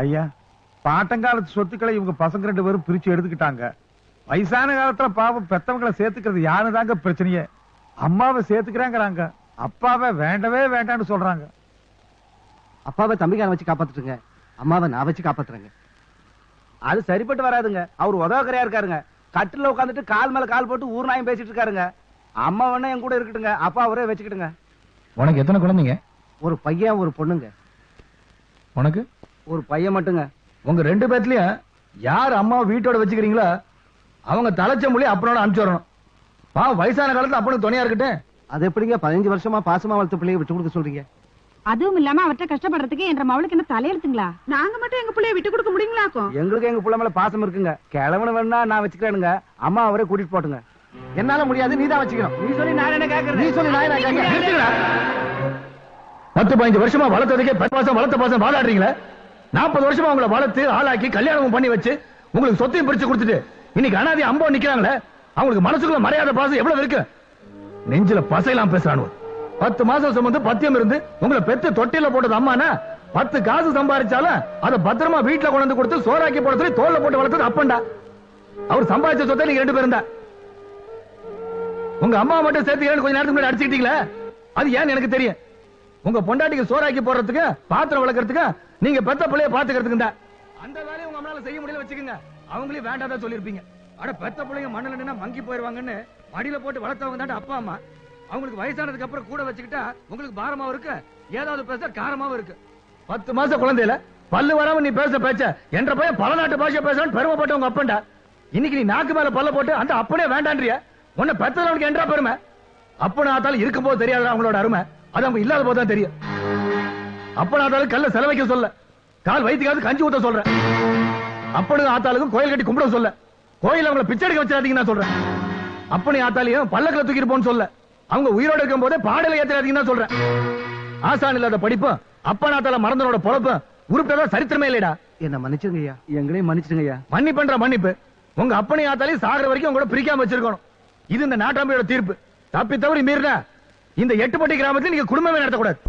ஐயா பாட்டங்காலத்து சொத்துக்களை இவங்க பசங்க ரெண்டு பேரும் பிரிச்சு எடுத்துக்கிட்டாங்க. வயசான காலத்துல பாவம் பெத்தவங்களை சேர்த்துக்கிறது யாருதாங்க பிரச்சனையே? அம்மாவை சேர்த்துக்கிறாங்கிறாங்க. அப்பாவை வேண்டவே வேண்டாம்னு சொல்றாங்க. அப்பாவை தம்பிக்கார வச்சு காப்பாத்துட்டுங்க அம்மாவை நான் வச்சு காப்பாத்துறேங்க. அது சரிப்பட்டு வராதுங்க. அவர் உதவக்கரையா இருக்காருங்க. கட்டில உட்காந்துட்டு கால் மேல கால் போட்டு ஊர் நாயம் பேசிட்டு இருக்காருங்க. அம்மா வேணா என் கூட இருக்கட்டுங்க. அப்பா அவரே வச்சுக்கிட்டுங்க. உனக்கு எத்தனை குழந்தைங்க? ஒரு பையன் ஒரு பொண்ணுங்க. உனக்கு? ஒரு பையன் மட்டுங்க. உங்க ரெண்டு பேர்லயும் யார் அம்மா வீட்டோட வச்சுக்கிறீங்களோ அவங்க தலைச்ச மொழி அப்பனோட அனுப்பிச்சு வரணும் பா வயசான காலத்துல அப்பனுக்கு துணையா இருக்கட்டும். அது எப்படிங்க பதினஞ்சு வருஷமா பாசமா வளர்த்த பிள்ளைய விட்டு கொடுக்க சொல்றீங்க? அதுவும் இல்லாம அவர்ட்ட கஷ்டப்படுறதுக்கு என்ற மவளுக்கு என்ன தலையெழுத்துங்களா நாங்க மட்டும் எங்க பிள்ளைய விட்டு கொடுக்க முடியுங்களாக்கும் எங்களுக்கு எங்க புள்ள மேல பாசம் இருக்குங்க. கிழவனு வேணா நான் வச்சுக்கிறேனுங்க. அம்மா அவரே கூட்டிட்டு போட்டுங்க. என்னால முடியாது நீ தான் வச்சுக்கணும். நீ சொல்லி நான் என்ன நீ கேக்குறேன் சொல்லி நான் என்ன கேட்கிறேன்? பத்து பதினஞ்சு வருஷமா வளர்த்ததுக்கே பத்து மாசம் வளர்த்த பாசம் வாதாடுறீங்களே? நாற்பது வருஷமா உங்களை வளர்த்து ஆளாக்கி கல்யாணமும் பண்ணி வச்சு உங்களுக்கு சொத்தையும் பிரிச்சு கொடுத்துட்டு இன்னைக்கு அனாதி அம்போ நிக்கிறாங்களே அவங்களுக்கு மனசுக்குள்ள மரியாதை பாசம் எவ்வளவு இருக்கு? நெஞ்சில பசையெல்லாம் பேசுறானு பத்து மாசம் சுமந்து பத்தியம் இருந்து உங்களை பெத்து தொட்டில போட்டது அம்மானா பத்து காசு சம்பாதிச்சாலும் அதை பத்திரமா வீட்டுல கொண்டு வந்து கொடுத்து சோறாக்கி போட சொல்லி தோல்ல போட்டு வளர்த்தது அப்பண்டா அவர் சம்பாதிச்ச சொத்தை நீங்க ரெண்டு பேரும் தான். உங்க அம்மா மட்டும் சேர்த்து கொஞ்ச நேரத்துக்கு முன்னாடி அடிச்சுக்கிட்டீங்களே? அது ஏன்னு எனக்கு தெரியும். உங்க பொண்டாட்டிக்கு சோறாக்கி போடுறதுக்கு பாத்திரம் வளர்க்கறதுக்கு நீங்க பெத்த பிள்ளைய பாத்துக்கிறதுக்கு தான் அந்த வேலையை உங்க அம்மால செய்ய முடியல வச்சுக்கோங்க. அவங்களையும் வேண்டாதான் சொல்லிருப்பீங்க அட பெத்த பிள்ளைங்க மண்ணில் நின்னா மங்கி போயிருவாங்கன்னு மடியில போட்டு வளர்த்தவங்க தான் அப்பா அம்மா. அவங்களுக்கு வயசானதுக்கு அப்புறம் கூட வச்சுக்கிட்டா உங்களுக்கு பாரமாவும் இருக்கு ஏதாவது பேச காரமாவும் இருக்கு. பத்து மாசம் குழந்தையில பல்லு வராம நீ பேச பேச்ச என்ற பையன் பல நாட்டு பாஷை பேசுறான்னு பெருமைப்பட்ட உங்க அப்பன்டா. இன்னைக்கு நீ நாக்கு மேல பல்ல போட்டு அந்த அப்பனே வேண்டான்றிய உன்னை பெத்தவனுக்கு என்றா பெருமை? அப்பன ஆத்தாலும் இருக்கும் போது தெரியாத அவங்களோட அருமை. அது அவங்க இல்லாத போது தான் தெரியும். அப்பன ஆத்தாலும் கல்ல செலவைக்க சொல்ல. கால் வயிற்றுக்காவது கஞ்சி ஊத்த சொல்றேன். அப்பனுக்கு ஆத்தாளுக்கும் கோயில் கட்டி கும்பிட சொல்ல. கோயில் அவங்கள பிச்சை எடுக்க வச்சிடாதீங்கன்னு நான் சொல்றேன். அப்பனி ஆத்தாலையும் பல்லக்கில் தூக்கிட்டு போன்னு சொல்ல. அவங்க உயிரோட இருக்கும் போதே பாடல ஏத்துறாதீங்கன்னு நான் சொல்றேன். ஆசான் இல்லாத படிப்பும் அப்பனாத்தால மறந்தனோட பொழப்பும் உருப்பிட்டதா சரித்திரமே இல்லைடா. என்ன மன்னிச்சிருங்க ஐயா? எங்களையும் மன்னிச்சிடுங்க ஐயா. மன்னிப்புன்ற மன்னிப்பு. உங்க அப்பனை ஆத்தாலையும் சாகிற வரைக்கும் உங்களோட பிரிக்காம வச்சிருக்கணும். இது இந்த நாட்டாமையோட தீர்ப்பு. தப்பி தவறி மீறினா இந்த எட்டுப்பட்டி கிராமத்தில் நீங்க குடும்பமே நடத்தக்கூடாது.